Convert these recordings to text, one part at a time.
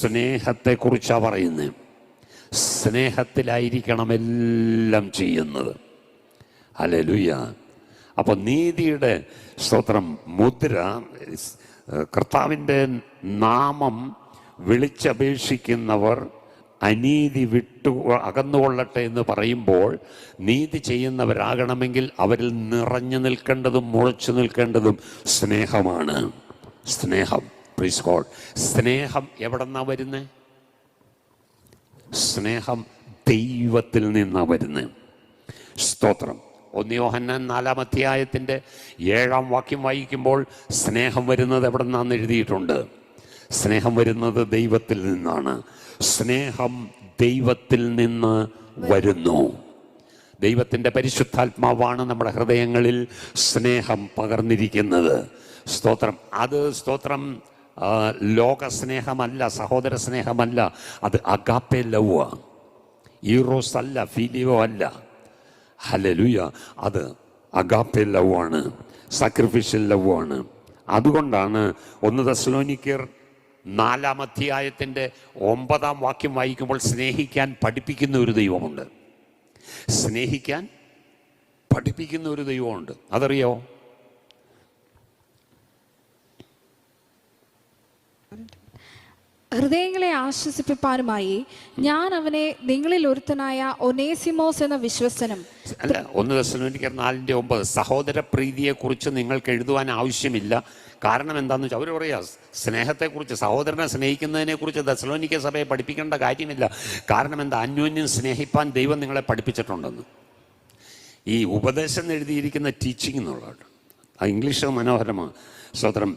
സ്നേഹത്തെക്കുറിച്ചാണ് പറയുന്നത് സ്നേഹത്തിലായിരിക്കണം എല്ലാം ചെയ്യുന്നത്. അല്ലെ അപ്പോൾ നീതിയുടെ സ്തോത്രം മുദ്ര കർത്താവിന്റെ നാമം വിളിച്ചപേക്ഷിക്കുന്നവർ അനീതി വിട്ടു അകന്നുകൊള്ളട്ടെ എന്ന് പറയുമ്പോൾ നീതി ചെയ്യുന്നവരാകണമെങ്കിൽ അവരിൽ നിറഞ്ഞു നിൽക്കേണ്ടതും മുളച്ചു നിൽക്കേണ്ടതും സ്നേഹമാണ്. സ്നേഹം. പ്രീസ് കോൾ സ്നേഹം എവിടെന്നാ വരുന്നത് സ്നേഹം ദൈവത്തിൽ നിന്നാണ് വരുന്നത് സ്തോത്രം. ഒന്ന് യോഹന്നാൻ നാലാം അധ്യായത്തിന്റെ ഏഴാം വാക്യം വായിക്കുമ്പോൾ സ്നേഹം വരുന്നത് എവിടെ നിന്നാന്ന് എഴുതിയിട്ടുണ്ട്. സ്നേഹം വരുന്നത് ദൈവത്തിൽ നിന്നാണ്. സ്നേഹം ദൈവത്തിൽ നിന്ന് വരുന്നു. ദൈവത്തിന്റെ പരിശുദ്ധാത്മാവാണ് നമ്മുടെ ഹൃദയങ്ങളിൽ സ്നേഹം പകർന്നിരിക്കുന്നത്. സ്തോത്രം. അത് സ്തോത്രം ആ, ലോക സ്നേഹമല്ല സഹോദര സ്നേഹമല്ല അത് അഗാപ്പെ ലവ് ഈറോസ് അല്ല ഫീലിയോ അല്ല. ഹലലുയ അത് അഗാപ്പെ ലവ് ആണ് സാക്രിഫിഷ്യൽ ലവ് ആണ്. അതുകൊണ്ടാണ് ഒന്ന് ദസ്ലോനിക്കർ നാലാം അധ്യായത്തിന്റെ ഒമ്പതാം വാക്യം വായിക്കുമ്പോൾ സ്നേഹിക്കാൻ പഠിപ്പിക്കുന്ന ഒരു ദൈവമുണ്ട്. സ്നേഹിക്കാൻ പഠിപ്പിക്കുന്ന ഒരു ദൈവമുണ്ട്. അതറിയോ? ഹൃദയങ്ങളെ ആശ്വസിപ്പിപ്പാനുമായി ഞാൻ അവനെ നിങ്ങളിൽ ഒരുത്തനായ ഒനേസിമോസ് എന്ന വിശ്വസനം ഒന്ന് ദശലോനിക്കർ നാലിന്റെ ഒമ്പത്. സഹോദര പ്രീതിയെക്കുറിച്ച് നിങ്ങൾക്ക് എഴുതുവാൻ ആവശ്യമില്ല. കാരണം എന്താണെന്ന് വെച്ചാൽ അവർ പറയാ സ്നേഹത്തെക്കുറിച്ച് സഹോദരനെ സ്നേഹിക്കുന്നതിനെക്കുറിച്ച് ദശലോനിക്ക സഭയെ പഠിപ്പിക്കേണ്ട കാര്യമില്ല. കാരണം എന്താ അന്യോന്യം സ്നേഹിപ്പാൻ ദൈവം നിങ്ങളെ പഠിപ്പിച്ചിട്ടുണ്ടെന്ന്. ഈ ഉപദേശം എഴുതിയിരിക്കുന്ന ടീച്ചിങ് എന്നുള്ളതാണ് ആ ഇംഗ്ലീഷ് മനോഹരമാണ്. സ്വതന്ത്രം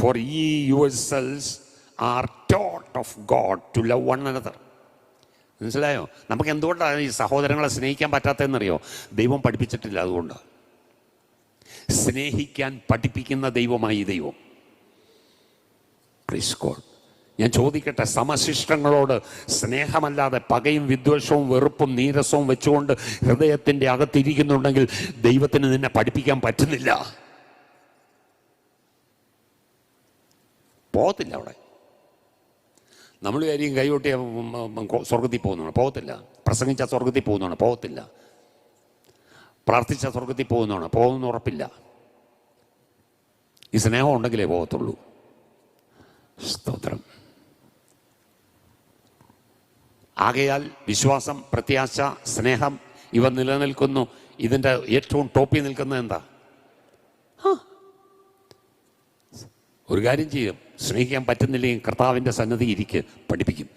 for ye yourselves are taught of God to love one another മനസ്സിലായോ? നമുക്ക് എന്തുകൊണ്ടാണ് ഈ സഹോദരങ്ങളെ സ്നേഹിക്കാൻ പറ്റാത്തതെന്നറിയോ? ദൈവം പഠിപ്പിച്ചിട്ടില്ല അതുകൊണ്ട്. സ്നേഹിക്കാൻ പഠിപ്പിക്കുന്ന ദൈവമായി ദൈവം. പ്ലീസ് ഗോഡ് ഞാൻ ചോദിക്കട്ടെ സമശിഷ്ടങ്ങളോട് സ്നേഹമല്ലാതെ പകയും വിദ്വേഷവും വെറുപ്പും നീരസവും വെച്ചുകൊണ്ട് ഹൃദയത്തിന്റെ അകത്തിരിക്കുന്നുണ്ടെങ്കിൽ ദൈവത്തിന് നിന്നെ പഠിപ്പിക്കാൻ പറ്റുന്നില്ല. പോകത്തില്ല അവിടെ. നമ്മൾ കാര്യം കൈകൊട്ടി സ്വർഗത്തിൽ പോകുന്നതാണ്. പോകത്തില്ല. പ്രസംഗിച്ച സ്വർഗത്തിൽ പോകുന്നതാണ്. പോകത്തില്ല. പ്രാർത്ഥിച്ച സ്വർഗത്തിൽ പോകുന്നതാണ്. പോകുന്ന ഉറപ്പില്ല. ഈ സ്നേഹം ഉണ്ടെങ്കിലേ പോകത്തുള്ളൂ. സ്തോത്രം. ആകയാൽ വിശ്വാസം പ്രത്യാശ സ്നേഹം ഇവ നിലനിൽക്കുന്നു. ഇതിന്റെ ഏറ്റവും ടോപ്പിൽ നിൽക്കുന്നത് എന്താ? ഒരു കാര്യം ചെയ്യും. സ്നേഹിക്കാൻ പറ്റുന്നില്ലെങ്കിൽ കർത്താവിന്റെ സന്നദ്ധി ഇരിക്ക് പഠിപ്പിക്കും.